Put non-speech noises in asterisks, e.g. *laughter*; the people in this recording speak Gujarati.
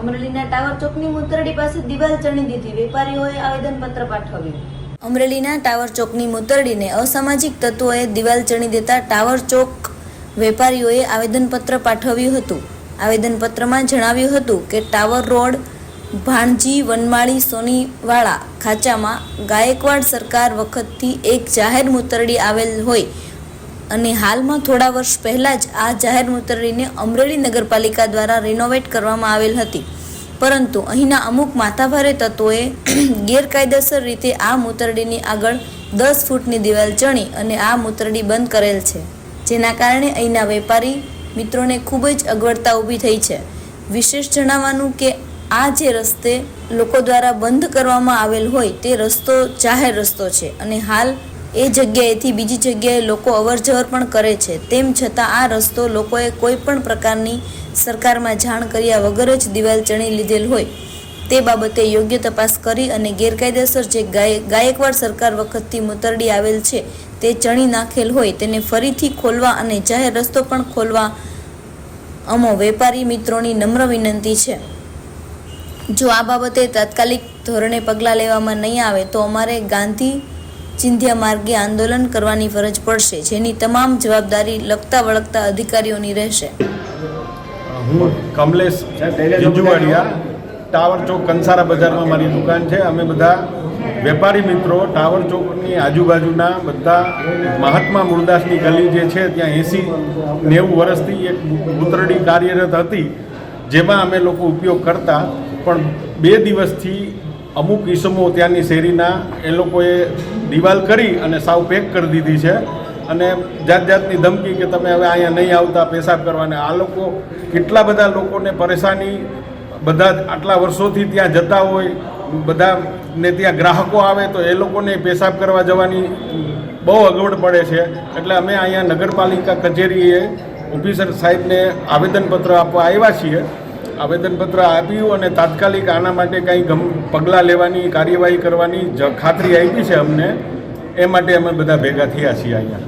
અમરેલીના ટાવર ચોકની મુતરડી પાસે દિવાલ ચણી દીધી. વેપારીઓએ આવેદનપત્ર પાઠવ્યું. અમરેલીના ટાવર ચોકની મુતરડીને અસામાજિક તત્વોએ દિવાલ ચણી દેતા ટાવર ચોક વેપારીઓએ આવેદનપત્ર પાઠવ્યું હતું. આવેદનપત્રમાં જણાવ્યું હતું કે ટાવર રોડ, ભાણજી, વનમાળી, સોનીવાળા ખાંચામાં ગાયકવાડ સરકાર વખતથી એક જાહેર મુતરડી આવેલ હોય અને હાલમાં થોડા વર્ષ પહેલાં જ આ જાહેર મુતરડીને અમરેલી નગરપાલિકા દ્વારા રિનોવેટ કરવામાં આવેલ હતી. પરંતુ અહીંના અમુક માથાભારે તત્વોએ *clears throat* ગેરકાયદેસર રીતે આ મુતરડીની આગળ દસ ફૂટની દિવાલ ચણી અને આ મુતરડી બંધ કરેલ છે, જેના કારણે અહીંના વેપારી મિત્રોને ખૂબ જ અગવડતા ઊભી થઈ છે. વિશેષ જણાવવાનું કે આ જે રસ્તે લોકો દ્વારા બંધ કરવામાં આવેલ હોય તે રસ્તો જાહેર રસ્તો છે અને હાલ એ જગ્યાએથી બીજી જગ્યાએ લોકો અવરજવર પણ કરે છે. તેમ છતાં આ રસ્તો લોકોએ કોઈ પણ પ્રકારની સરકારમાં જાણ કર્યા વગર જ દિવાલ ચણી લીધેલ હોય. તે બાબતે યોગ્ય તપાસ કરી અને ગેરકાયદેસર જે ગાય, ગાયકવાડ સરકાર વખતથી મુતરડી આવેલ છે, તે ચણી નાખેલ હોય તેને ફરીથી ખોલવા અને જાહેર રસ્તો પણ ખોલવા અમો વેપારી મિત્રોની નમ્ર વિનંતી છે. જો આ બાબતે તાત્કાલિક ધોરણે પગલાં લેવામાં નહીં આવે તો અમારે ગાંધી ચિંધ્યા માર્ગે આંદોલન કરવાની ફરજ પડશે, જેની તમામ જવાબદારી લગતા વળગતા અધિકારીઓની રહેશે. હું કમલેશ જીજુવાડિયા, ટાવર ચોક કંસારા બજારમાં મારી દુકાન છે. અમે બધા વેપારી મિત્રો, ટાવર ચોકની આજુબાજુના બધા મહાત્મા મૂળદાસની ગલી જે છે, ત્યાં એંસી નેવું વર્ષથી એક ઉતરડી કાર્યરત હતી, જેમાં અમે લોકો ઉપયોગ કરતા. પણ બે દિવસથી અમુક ઈસમો ત્યાંની શેરીના એ લોકોએ દિવાલ કરી અને સાવ પેક કરી દીધી છે. અને જાત જાતની ધમકી કે તમે હવે અહીંયા નહીં આવતા, પેશાબ કરવાને, આ લોકો કેટલા બધા લોકોને પરેશાની, બધા આટલા વર્ષોથી ત્યાં જતા હોય, બધા ને ત્યાં ગ્રાહકો આવે તો એ લોકોને પેશાબ કરવા જવાની બહુ અગવડ પડે છે. એટલે અમે અહીંયા નગરપાલિકા કચેરીએ ઓફિસર સાહેબને આવેદનપત્ર આપવા આવ્યા છીએ. આવેદનપત્ર આપ્યું અને તાત્કાલિક આના માટે કંઈ ગમ, પગલાં લેવાની, કાર્યવાહી કરવાની જ ખાતરી આપી છે અમને. એ માટે અમે બધા ભેગા થયા છીએ અહીંયા.